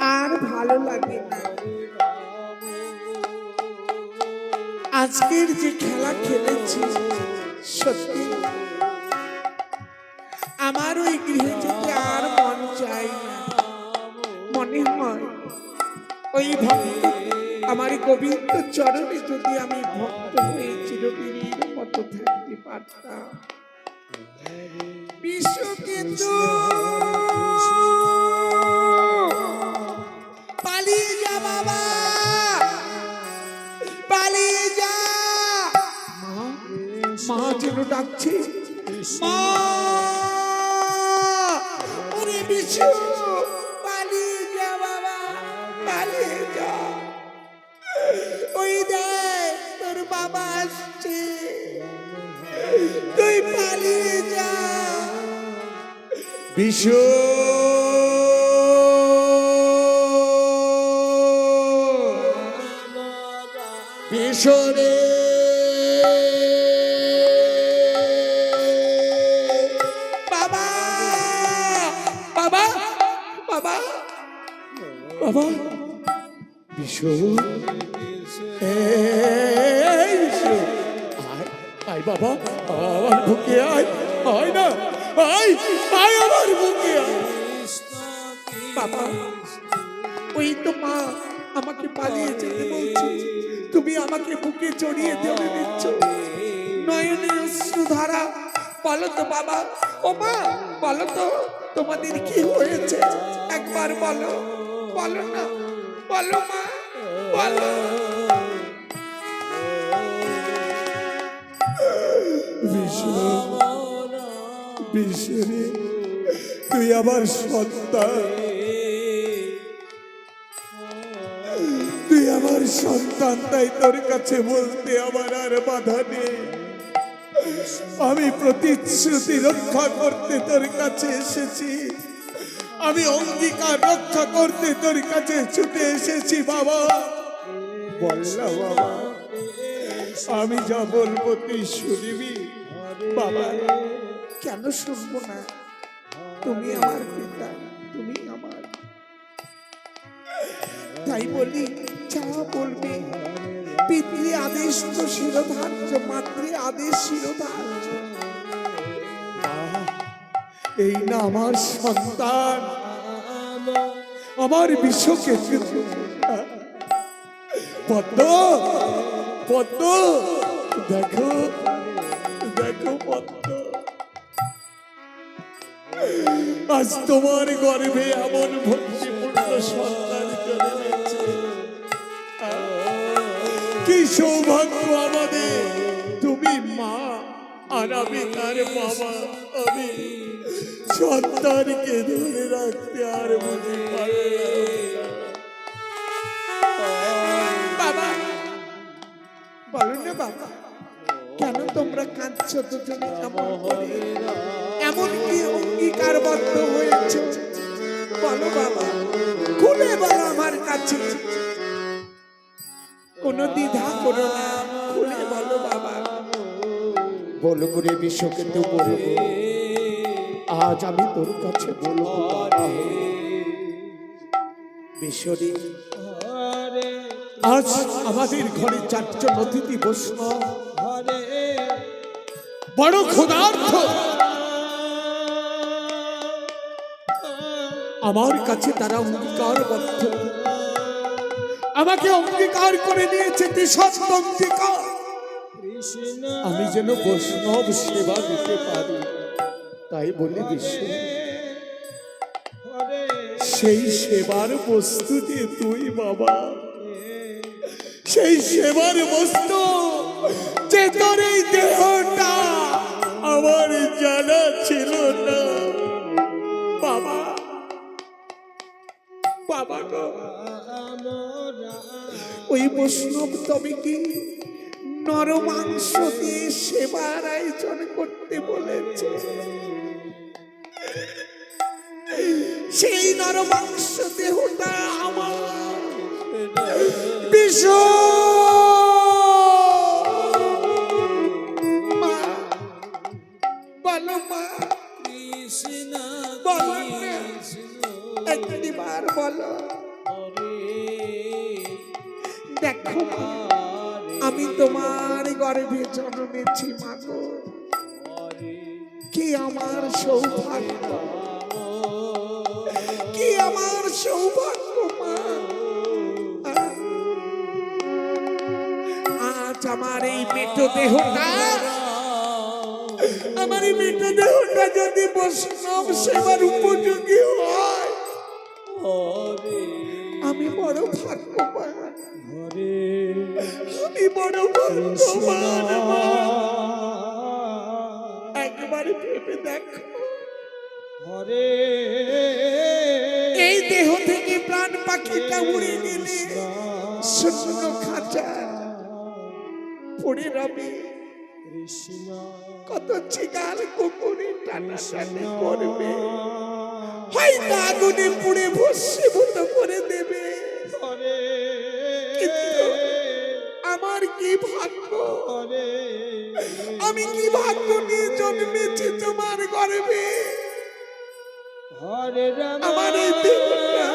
আর ভালো লাগে না। আজকের যে খেলা খেলেছি, সত্যি। আমার ওই গৃহে যেতে আর মন চাই না, মনে হয় ওই ভক্ত, আমার গোবিন্দ চরণে যদি আমি ভক্ত হয়ে চিরদিনের মতো থাকতে পারতাম। বিশ্বকেতু বাবা। পালিয়ে যা। মা যেন ডাকছে। মা, ওরে বিশু, পালিয়ে যা বাবা, পালিয়ে যা। ওই দেখ, তোর বাবা আসছে। তুই পালিয়ে যা। বিশু। বিশু আয় বাবা আমার বুকে আয় আয় না, আয় আয় আমার বুকে বাবা, ওই তো মা আমাকে পালিয়ে যেতে বলছে। তুমি আমাকে বুকে জড়িয়ে ধরে দিচ্ছ নয়নে অশ্রুধারা বলো তো বাবা। ও মা, বলো তো, তোমাদের কি হয়েছে? একবার বলো বলো না, বলো মা। তুই আমার সন্তান, তুই আমার সন্তান, তাই তোর কাছে বলতে আমার আর বাধা নেই। আমি প্রতিশ্রুতি রক্ষা করতে তোর কাছে এসেছি। আমি অঙ্গীকার রক্ষা করতে তোর কাছে ছুটে এসেছি, বাবা। বললা বাবা আমি যা বলব তুই শুনিবি। বাবা, কেন শুনব না? তুমি আমার পিতা, তুমি আমার। তাই বলি, যা বলবে। পিতৃ আদেশ তো শিরোধার্য, মাতৃ আদেশ শিরোধার্য। এই না আমার সন্তান, আমার বিশ্বকে পদ্ম পদ্ম, দেখো দেখো পদ্ম। আজ তোমার গর্ভে এমন ভক্তিপূর্ণ সন্তান জন্মেছে। কি সৌভাগ্য আমাদের। তুমি মা, আর আমি তার বাবা, আমি সন্তানকে ধরে রাখতে আর বুঝি পারে বলো না বাবা কেন তোমরা কাঁদছ দুজনে এমন করে? এমন কি অঙ্গীকারবদ্ধ হয়েছ? বলো বাবা খুলে বলো আমার কাছে। কোনো দ্বিধা করো না খুলে বলো বাবা। বলব রে বিশ্বকেতু বলব। আজ আমি তোর কাছে বলব বিশ্বরী আজ আমাদের ঘরে চারজন অতিথি বৈষ্ণব বড় ক্ষুধার্থ আমার কাছে তারা অঙ্গীকার অঙ্গীকারবদ্ধ। আমাকে অঙ্গীকার করে নিয়েছে তিসত্ব অঙ্গীকার। আমি যেন বৈষ্ণব সেবা দিতে পারি। তাই বলে বিশ্ব সেই সেবার যে তুই বাবা। সেই সেবার বস্তু যে তোর এই দেহটা আমার জানা ছিল না। বাবা বাবা ওই বৈষ্ণব তবে কি নরমাংস দিয়ে সেবার আয়োজন করতে বলেছে? সেই নরমাংস দেহটা আমার বিষ মা আমি তোমার গর্ভে জন্মেছি মাগো কি আমার সৌভাগ্য কি আমার সৌভাগ্য মেটো দেহটা আমার এই মেটো দেহটা যদি বৈষ্ণব সেবার উপযোগী হয়। আমি বড় ভাগ্যবান। আমি বড় ভাগ্যবান। একবারে ভেবে দেখো। এই দেহ থেকে প্রাণ পাখিটা উড়ে গেলে শূন্য খাঁচা। পড়ে রবে। কত চিগাল কুকুরে টানাটানি করবে। হয়তো আগুনে পুড়ে ভস্মীভূত করে দেবে। আমার কি ভাগ্য? আমি কি ভাগ্য নিয়ে জন্মেছি তোমার রাম। আমার এই দেহটা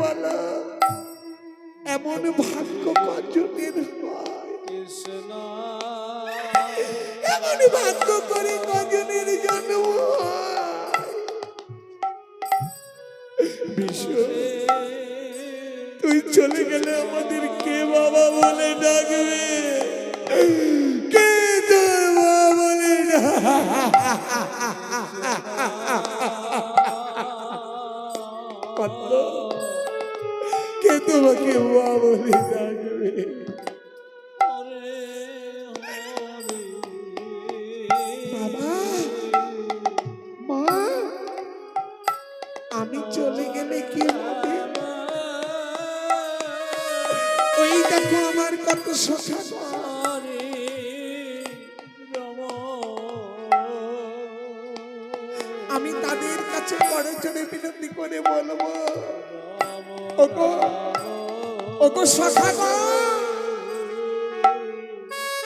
বলো এমন ভাগ্য কজনের এমন ভাগ্য করে কজনের জন্ম হয় তুই চলে গেলে আমাদের কে বাবা বলে ডাকবে কে তোমাকে বাবা বলে ডাকবে মা, আমি চলে গেলে কি হবে? দেখো আমার কত সখা করে বলব ওগো ওগো সখা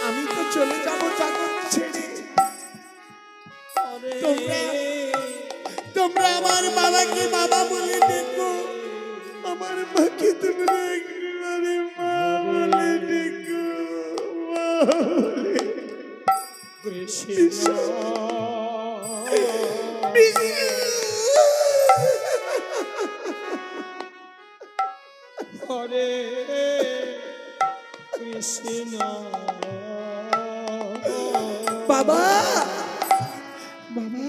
আমি তো চলে যাব জগৎ ছেড়ে তোমরা তোমরা আমার বাবাকে বাবা বলে দেখো আমার মাকে তোমরা একবারে মা বলে দেখো বলে কৃষ্ণ হরে কৃষ্ণ। বাবা বাবা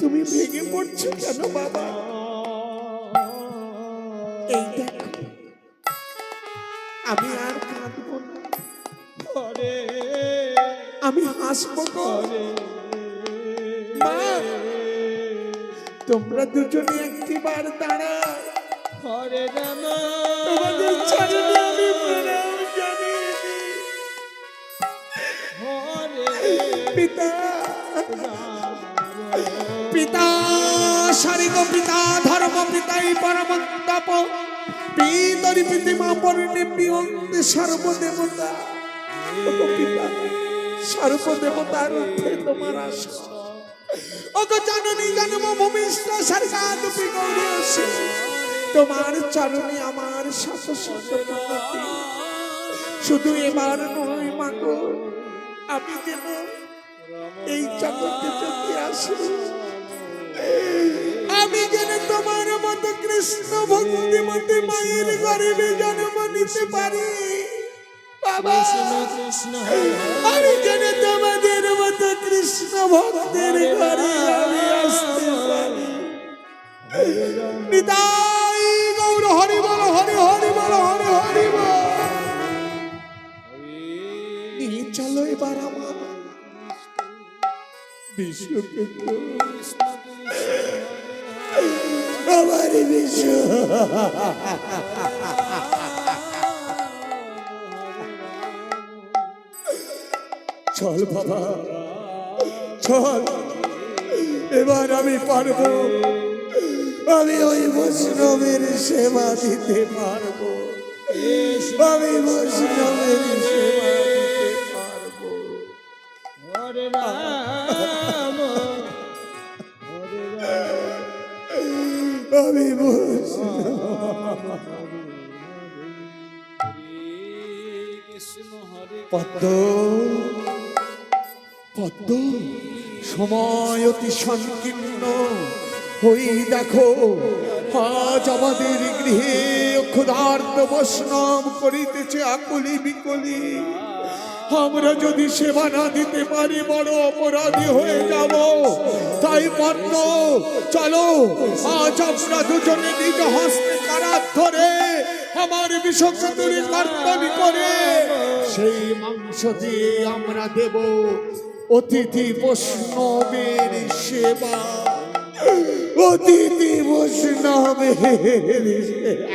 তুমি ভেঙে পড়ছো কেন বাবা? এই দেখো আমি আর কাঁদবো না। হরে আমি হাসবো মা তোমরা দুজনে একটিবার দাঁড়াও। হরে রাম তোমাদের চরণে আমি প্রণাম জানিয়ে। হরে পিতা। পিতা সারিগ পিতা ধর্ম পিতাই পরম তপ পিতরি পিতিমা পরিণে প্রিয়ন্তে সর্বদেবতা। পিতা সর্বদেবতার রূপে তোমার আশা ওগো জননী জন্ম ভূমিষ্ঠ সরকার গৌরী তোমার চরণে আমার শুধু এবার নয় মাগো আমি যেন এই যদি আসি আমি যেন তোমার মতো কৃষ্ণ ভক্তি মতে মায়ের গর্ভে জন্ম নিতে পারি। বাবা, আমি যেন তোমাদের মতো কৃষ্ণ ভক্তের ঘরে আমি আসতে পারি। এবার আমার চল বাবা, চল। এবার আমি পারব। আমি ওই বৈষ্ণবের সেবা দিতে পারব। আমি বৈষ্ণবের সেবা পদ্ম পদ্ম, সময় অতি সংকীর্ণ। হই দেখো, আজ আমাদের গৃহে ক্ষুধার্ত বৈষ্ণব করিতেছে আকুলি বিকলি। আমরা যদি সেবা না দিতে পারি, বড় অপরাধী হয়ে যাব তাই পদ্ম চলো, আজ আমরা দুজনে নিজ হস্তে কারাত ধরে আমার বিষকে তুলি করে সেই মাংস দিয়ে আমরা দেব অতিথি বৈষ্ণবের সেবা অতিথি বৈষ্ণবের সেবা।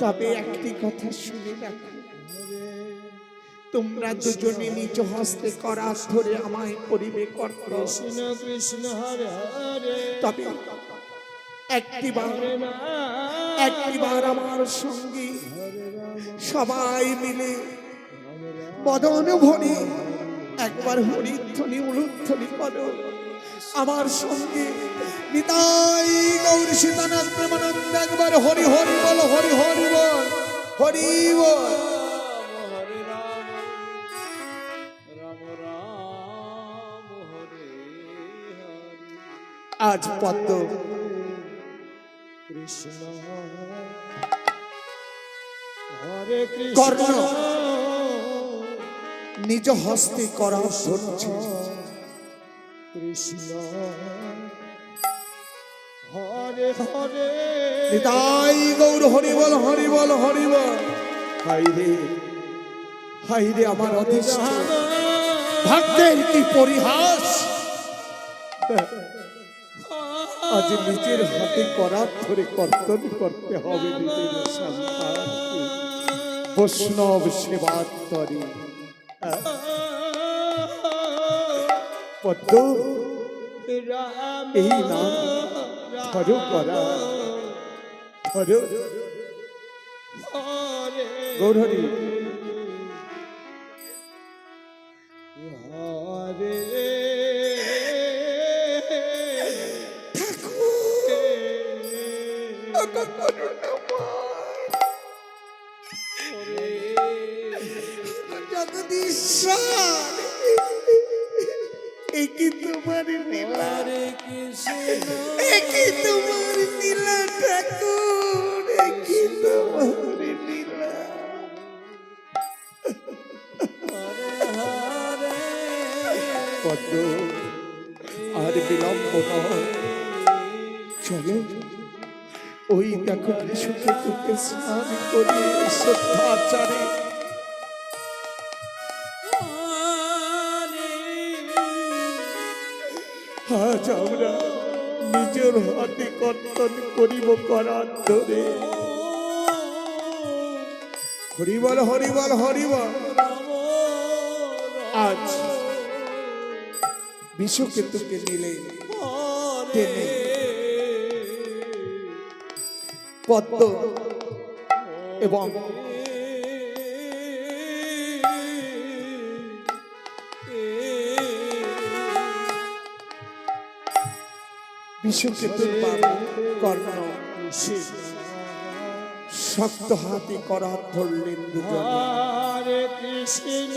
তবে একটি কথা শুনে রাখো। তোমরা দুজনে নিজ হস্তে করা ধরে আমায় করিবে কৃষ্ণ কৃষ্ণ হরে হরে। তবে একটিবার হরে রাম। একটিবার আমার সঙ্গে সবাই মিলে বদন ভরি একবার হরিধ্বনি উলুধ্বনি করো। আমার সঙ্গে নিতাই গৌর সীতানাথ প্রেমানন্দ একবার হরি হরি বল হরি হরি বল হরি বল। আজ পদ্ম। কৃষ্ণ হরে। কৃষ্ণ। নিজ হস্তে করা ধরছে কৃষ্ণ। হরে হরে। নিতাই গৌর, হরি বল হরি বল হরি বল। হাই রে হাই রে আমার অধিষ্ঠ ভাগ্যের কি পরিহাস? আজ নিজের হাতে করার ধরে কর্তন করতে হবে নিজের সন্তানকে। বৈষ্ণব সেবার তরে পদ্ম। এই নাম ধর করা ধর। হরে। পদ্ম আর বিলম্ব চলো, ওই দেখো তোকে স্নান করিয়ে শ্রদ্ধাচারে। আজ আমরা নিজের হাতে কর্তন করিব করার ধরে। হরিবল হরিবল হরিবল। আজ বিশ্বকেতুকে নিলে টেনে। পদ্ম এবং বিশ্বকেতুর বাবা কর্ণ শক্ত হাতে করার ধরলেন দুজন। কৃষ্ণ।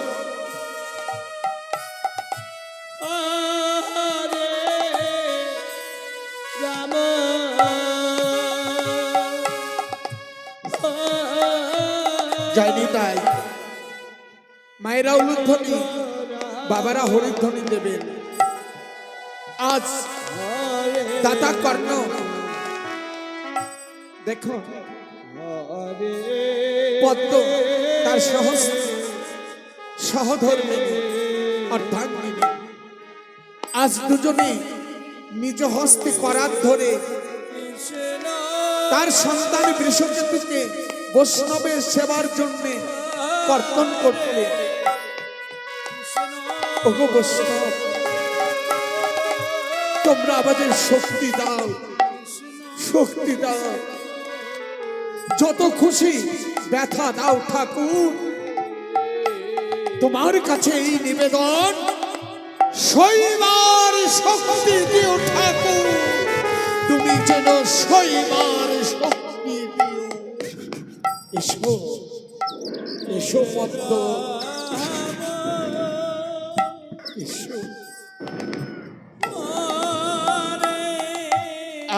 উলুধ্বনি বাবারা হরিধ্বনি দেবেন। আজ দাতা কর্ণ, দেখো, পদ্ম তার সহজ সহধর্মিনী অর্ধাঙ্গিনী। আজ দুজনে নিজ হস্তে করার ধরে তার সন্তান বৃষকেতুকে বৈষ্ণবের সেবার জন্যে কর্তন করতে। ওগো তোমরা আমাদের শক্তি দাও শক্তি দাও। যত খুশি ব্যথা দাও ঠাকুর, তোমার কাছে এই নিবেদন, শৈবার শক্তি দিও ঠাকুর। তুমি যেন শৈবার শক্তি দিও। এসো এসো পদ্ম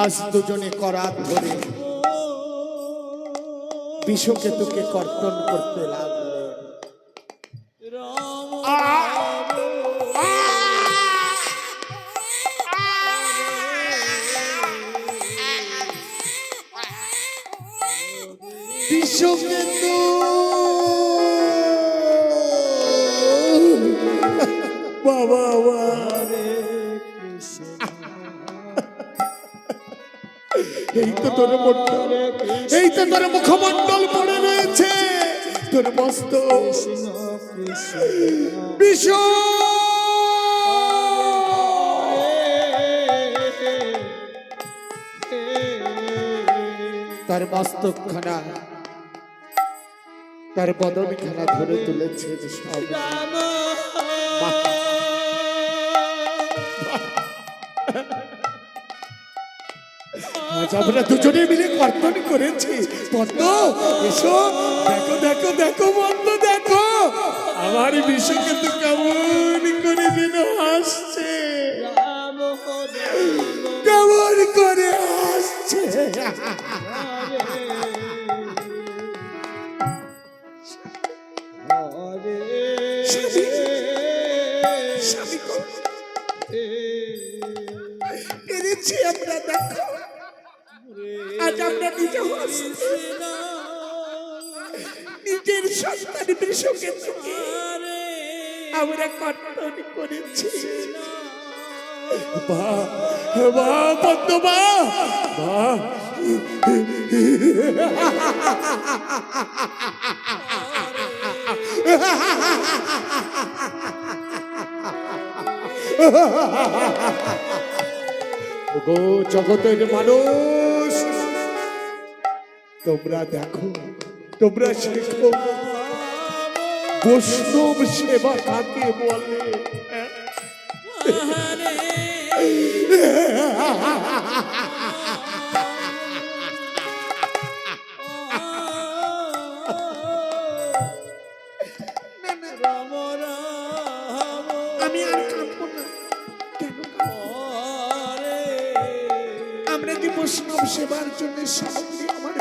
আজ দুজনে করাত ধরে বিষকেতুকে কর্তন করতে লাগলেন তোর মন্ডল এই তো তোর মুখমন্ডল পড়ে রয়েছে। তোর মস্ত তার মস্তকখানা, তার ধরে তুলেছে সব। আজ আমরা দুজনে মিলে কর্তন করেছি। পদ্ম এসো। দেখো দেখো দেখো পদ্ম দেখো। আমার বিষয় কিন্তু কেমন করে যেন হাসছে। কেমন করে হাসছে। আমরা, দেখো। আমরা নিজে নিজের সন্তান বৃষকের থেকে আমরা কর্তন করেছি। বা জগতের মানুষ। তোমরা দেখো তোমরা শেখো। বৈষ্ণব সেবা কাকে বলে? আমরা যে বৈষ্ণব সেবার জন্য সামগ্রী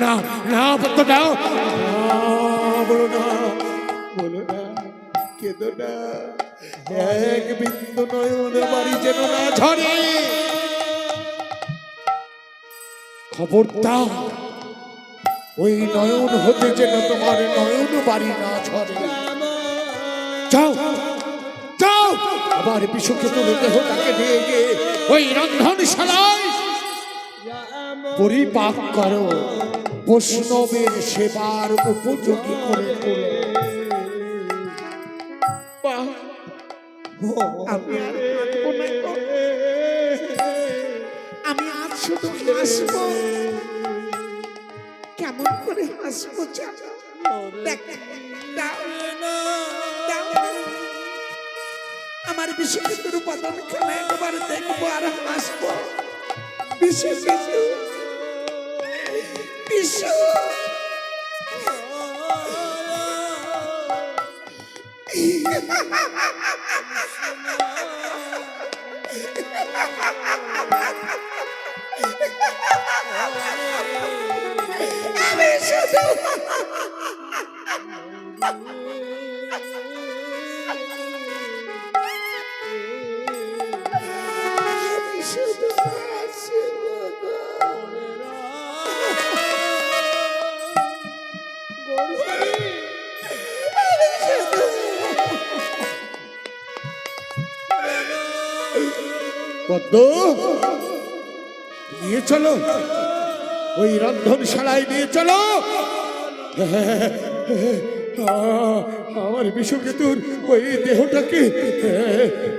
না না বলতো না বলো না বলো না কেঁদো না। এক বিন্দু নয়ন বাড়ি যেন না ঝরে। খবরদার ওই নয়ন হতে যেন তোমার নয়ন বাড়ি না ঝরে। যাও যাও। আবার বিশুকে তুলে দেহটাকে নিয়ে গিয়ে ওই রন্ধনশালায় পরিপাক করো। বৈষ্ণবের সেবার উপযোগী করে তোলো। আমি। আমি আজ শুধু হাসবো। কেমন করে হাসবো আমার বিশ্বজিৎ উপাদান খেলা একবার দেখব আর হাসবো। বিশ্ব আমি শুধু পদ্ম নিয়ে চলো। ওই রন্ধনশালায় নিয়ে চলো। আমার বিশ্বকেতুর ওই দেহটাকে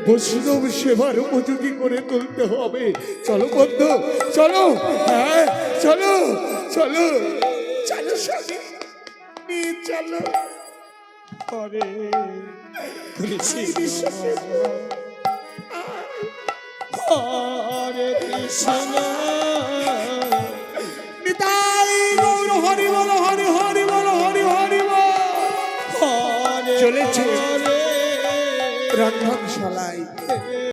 বৈষ্ণব সেবার উপযোগী করে তুলতে হবে। চলো পদ্ম চলো। হ্যাঁ চলো চলো। চলো স্বামী নিয়ে চলো। বিশ্বাসের হরে কৃষ্ণ। নিতাই গৌর হরি বল হরি হরি বল হরি হরি বল। চলেছে। রন্ধনশালায়।